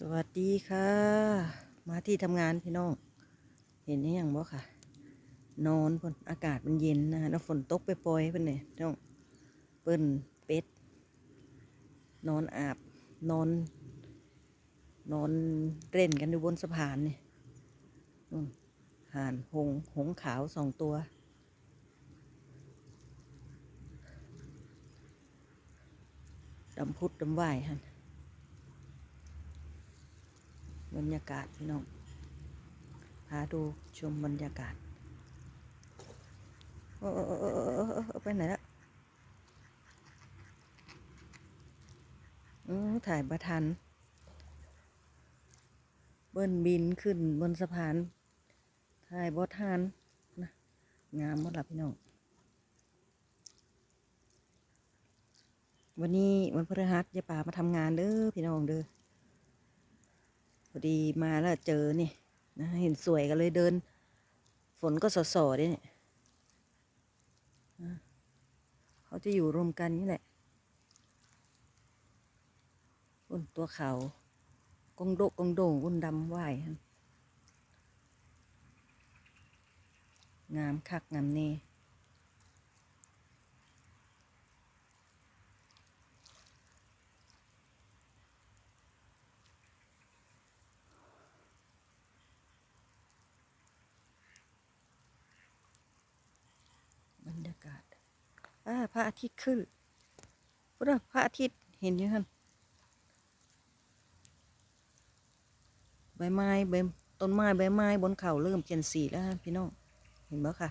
สวัสดีค่ะ มาที่ทำงานพี่น้อง เห็นยังบ่ค่ะ นอนพนอากาศมันเย็นนะแล้วฝนตกไปปล่อยเพิ่นเนี่ยพี่น้องเปิ้นเป็ด นอนอาบ นอน นอนเล่นกันอยู่บนสะพานนี่นู่นห่านหงหงขาวสองตัว ดำพุดดำว่ายฮะ บรรยากาศพี่น้องพาดูชมบรรยากาศโอ้โอ้โอ้โอ้โอ้โอ้โอ้ไปไหนละถ่ายประทัน เบิ้นบินขึ้นบนสะพาน ถ่ายบทานนะงามหมดละพี่น้อง วันนี้วันพฤหัสยายป่ามาทำงานเด้อพี่น้องเด้อ พอดีมาแล้วเจอนี่นะเห็นสวยกันเลยเดิน ฝนก็สอสอด้วยเนี่ยเขาจะอยู่รวมกันนี่แหละอุ่นตัวเขากงโดกงโด่งอุ่นดำว่ายหั่นงามคักงามเน่บรรยากาศ อ่าพระอาทิตย์ขึ้นพุทธพระอาทิตย์เห็นยู่ท่านใบไม้ใบต้นไม้ใบไม้บนเขาเริ่มเปลี่ยนสีแล้วฮะพี่น้องเห็นไหมค่ะ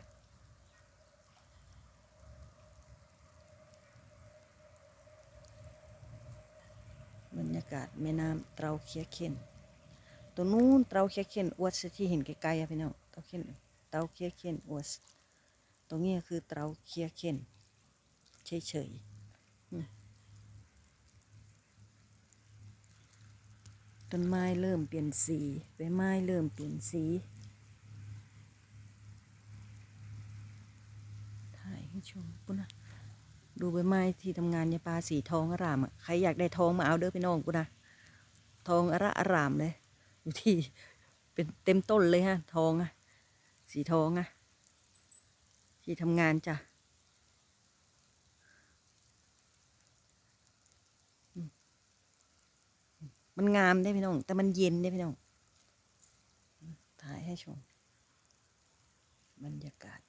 บรรยากาศแม่น้ำเตาเคียเข็นตัวนู้นเตาเคียเข็นอวดที่เห็นไกลๆอะพี่น้องเตาเข็นเตาเคียเข็นอวดตรงนี้คือเตาเคียเข็น เฉยๆต้นไม้เริ่มเปลี่ยนสีใบไม้เริ่มเปลี่ยนสีถ่ายให้ชมปุ๊นะดูใบไม้ที่ทำงานยาปลาสีทองอร่ามอะใครอยากได้ทองมาเอาเด้อพี่น้องกูนะทองอระอร่ามเลยอยู่ที่เป็นเต็มต้นเลยฮะ ทองอะ สีทองอะ ที่ทำงานจ้ะอืม มันงามได้พี่น้อง แต่มันเย็นได้พี่น้อง ถ่ายให้ชม บรรยากาศ